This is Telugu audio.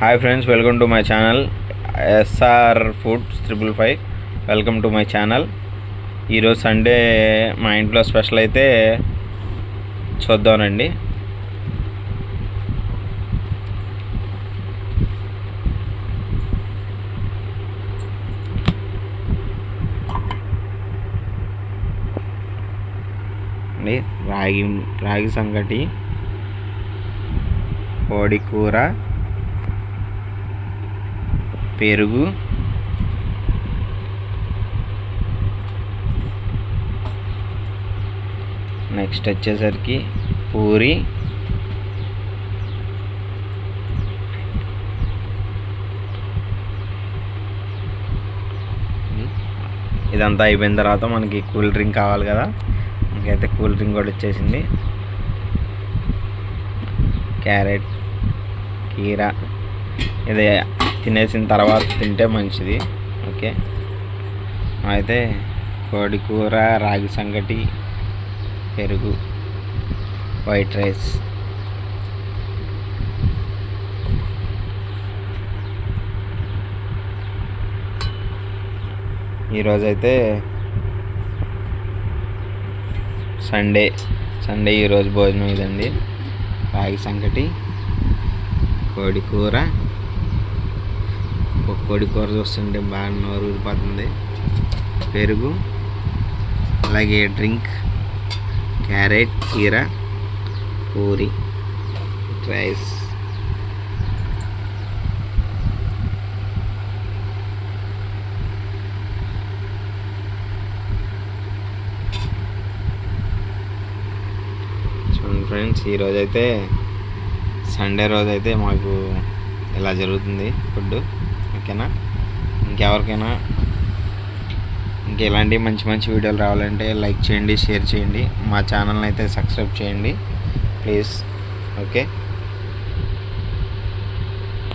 Hi friends welcome to my channel S R foods triple five welcome to my channel ఈరోజు సండే మా ఇంట్లో స్పెషల్ అయితే చూద్దామండి. అండి రాగి రాగి సంగటి కోడి కూర పెరుగు. నెక్స్ట్ వచ్చేసరికి పూరి. ఇదంతా అయిపోయిన తర్వాత మనకి కూల్ డ్రింక్ కావాలి కదా. మనకైతే కూల్ డ్రింక్ కూడా వచ్చేసింది. క్యారెట్ కీరా ఇది తినేసిన తర్వాత తింటే మంచిది. ఓకే. అయితే కోడి కూర రాగి సంగటి పెరుగు వైట్ రైస్. ఈరోజైతే సండే సండే ఈరోజు భోజనం ఇదండి. రాగి సంగటి కోడి కూర ఒక కోడి కూర చూస్తుంటే బాగా నోరు ఊరిపోతుంది. పెరుగు అలాగే డ్రింక్ క్యారెట్ కీర పూరి రైస్. చూడండి ఫ్రెండ్స్ ఈరోజైతే సండే రోజు అయితే మాకు ఇలా జరుగుతుంది ఫుడ్ ఓకేనా? ఇంకెవరికైనా ఇంకా ఇలాంటి మంచి మంచి వీడియోలు రావాలంటే లైక్ చేయండి షేర్ చేయండి. మా ఛానల్ని అయితే సబ్స్క్రైబ్ చేయండి. ప్లీజ్. ఓకే?